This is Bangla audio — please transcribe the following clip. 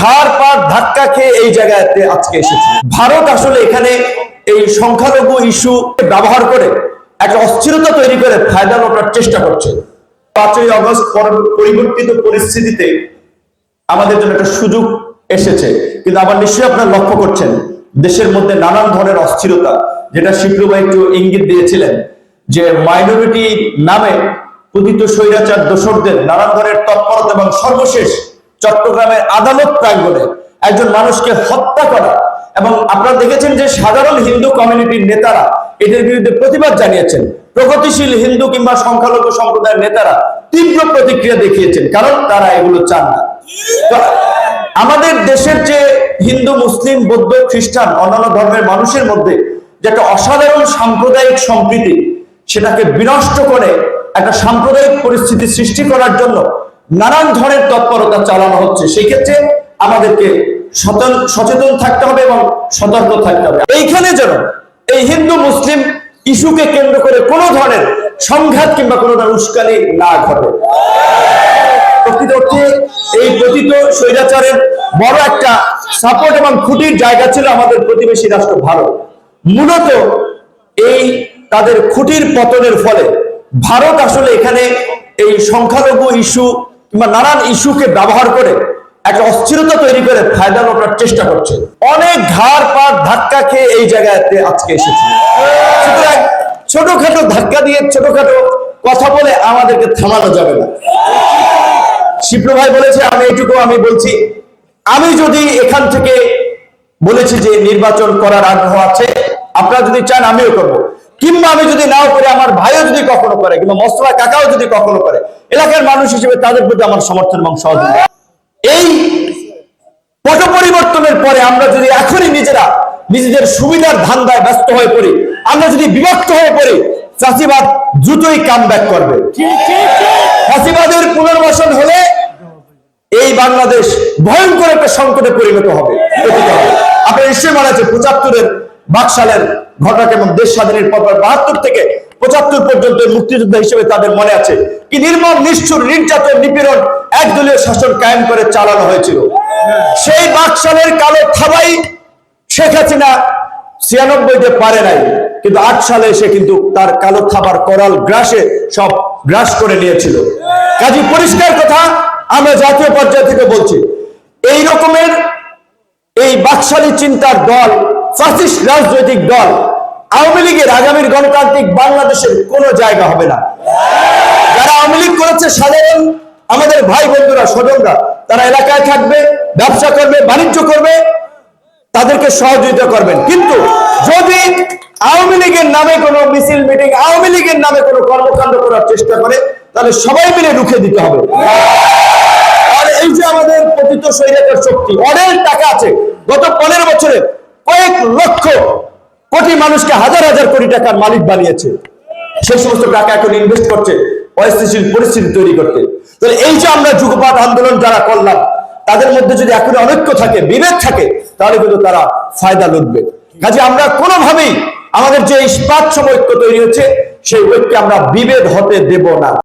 ঘাড় পার ধাক্কা খেয়ে এই জায়গাতে আজকে এসেছে। ভারত আসলে এখানে এই সংখ্যালঘু ইস্যু ব্যবহার করে একটা অস্থিরতা তৈরি করে ফায়দা লোটার চেষ্টা করছে। পাঁচই অগস্ট পর- পরিবর্তিত পরিস্থিতিতে আমাদের জন্য একটা সুযোগ এসেছে। কিন্তু আবার নিশ্চয়ই আপনারা লক্ষ্য করছেন, দেশের মধ্যে নানান ধরনের অস্থিরতা, যেটা ভাই একটু ইঙ্গিত দিয়েছিলেন, যে মাইনরিটি নামে পতিত স্বৈরাচার দোসরদের নানান ধরনের তৎপরতা এবং সর্বশেষ চট্টগ্রামের আদালত প্রাঙ্গণে একজন মানুষকে হত্যা করা। এবং আপনারা দেখেছেন যে সাধারণ হিন্দু কমিউনিটির নেতারা এদের বিরুদ্ধে প্রতিবাদ জানিয়েছেন। প্রগতিশীল হিন্দু কিংবা সংখ্যালঘু সম্প্রদায়ের নেতারা তীব্র প্রতিক্রিয়া দেখিয়েছেন, কারণ তারা এগুলো চান না। আমাদের দেশের যে হিন্দু, মুসলিম, বৌদ্ধ, খ্রিস্টান, অন্যান্য ধর্মের মানুষের মধ্যে যে একটা অসাধারণ সাম্প্রদায়িক সম্প্রীতি, সেটাকে বিনষ্ট করে একটা সাম্প্রদায়িক পরিস্থিতি সৃষ্টি করার জন্য নানান ধরনের তৎপরতা চালানো হচ্ছে। সেই ক্ষেত্রে আমাদেরকে সচেতন থাকতে হবে এবং সতর্ক থাকতে হবে। এইখানে যেন এই হিন্দু মুসলিম ইস্যুকে কেন্দ্র করে কোনো ধরনের সংঘাত কিংবা কোনো ধরনের উস্কানি না ঘটে। এই স্বৈরাচারের বড় একটা সাপোর্ট এবং খুঁটির জায়গা ছিল আমাদের প্রতিবেশী রাষ্ট্র ভারত। মূলত এই তাদের খুঁটির পতনের ফলে ভারত আসলে এখানে এই সংখ্যালঘু ইস্যু কিংবা নানান ইস্যুকে ব্যবহার করে একটা অস্থিরতা তৈরি করে ফায়দা লোটার চেষ্টা করছে। অনেক ঘাড় পার ধাক্কা খেয়ে এই জায়গাতে আজকে এসেছে। ছোটখাটো ধাক্কা দিয়ে ছোটখাটো কথা বলে আমাদেরকে থামানো যাবে না। শিপ্র ভাই বলেছে, আমি এইটুকু আমি বলছি, আমি যদি এখান থেকে বলেছি যে নির্বাচন করার আগ্রহ আছে, আপনারা যদি চান আমিও করব। কিংবা আমি যদি নাও করে আমার ভাইও যদি কখনো করে, কিংবা মস্তফা কাকাও যদি কখনো করে, এলাকার মানুষ হিসেবে তাদের প্রতি আমার সমর্থন এবং সহযোগিতা এই পট পরিবর্তনের পরে আমরা যদি এখনই নিজেরা নিজেদের সুবিধার ধান্দায় ব্যস্ত হয়ে পড়ি, আমরা যদি বিভক্ত হয়ে পড়ি, চাষিবাদ দ্রুতই কাম ব্যাক করবে চাষিবাদের পুনর্বাসন হলে এই বাংলাদেশ ভয়ঙ্কর একটা সংকটে পরিণত হবে। আপনার নিশ্চয়ই মনে আছে, পঁচাত্তরের বাকশালের ঘটনাকে এবং দেশ স্বাধীনের পর বাহাত্তর থেকে পঁচাত্তর পর্যন্ত মুক্তিযোদ্ধা হিসেবে তাদের মনে আছে। কি নির্মম, নিষ্ঠুর, নির্যাতন, নিপীড়ন একদলীয় শাসন কায়েম করে চালানো হয়েছিল। সেই বাকশালের কালো থাবাই শেখ হাসিনা ছিয়ানব্বইতে পারে নাই। কিন্তু আট সালে এসে কিন্তু তার কালো খাবার করাল গ্রাসে সব গ্রাস করে নিয়েছিল। কাজী পরিষ্কার কথা, আমরা জাতীয় পর্যায় থেকে বলছি, এই রকমের এই বাকশালী চিন্তার দল রাজনৈতিক দল, আওয়ামী লীগের আগামীর গণতান্ত্রিক বাংলাদেশের কোনো জায়গা হবে না। যারা আওয়ামী লীগ করেছে, সাধারণ আমাদের ভাই বন্ধুরা, স্বজনরা, তারা এলাকায় থাকবে, ব্যবসা করবে, বাণিজ্য করবে, তাদেরকে সহযোগিতা করবেন। কিন্তু যদি আওয়ামী লীগের নামে কোনো মিছিল, মিটিং, আওয়ামী লীগের নামে কোনো কর্মকাণ্ড করার চেষ্টা করে, তাহলে সবাই মিলে রুখে দিতে হবে। আর এই যে আমাদের পতিত শরীরের শক্তি, অনেক টাকা আছে। গত পনেরো বছরে কয়েক লক্ষ কোটি মানুষকে হাজার হাজার কোটি টাকার মালিক বানিয়েছে। সেই সমস্ত টাকা এখন ইনভেস্ট করছে, অস্থিতিশীল পরিস্থিতি তৈরি করতে। তাহলে এই যে আমরা যুগপাত আন্দোলন যারা করলাম, তাদের মধ্যে যদি এখন অনৈক্য থাকে, বিভেদ থাকে, তাহলে কিন্তু তারা ফায়দা লুটবে। কাজে আমরা কোনোভাবেই আমাদের যে ইস্পাত ঐক্য তৈরি হচ্ছে, সেই ঐক্যে আমরা বিভেদ হতে দেব না।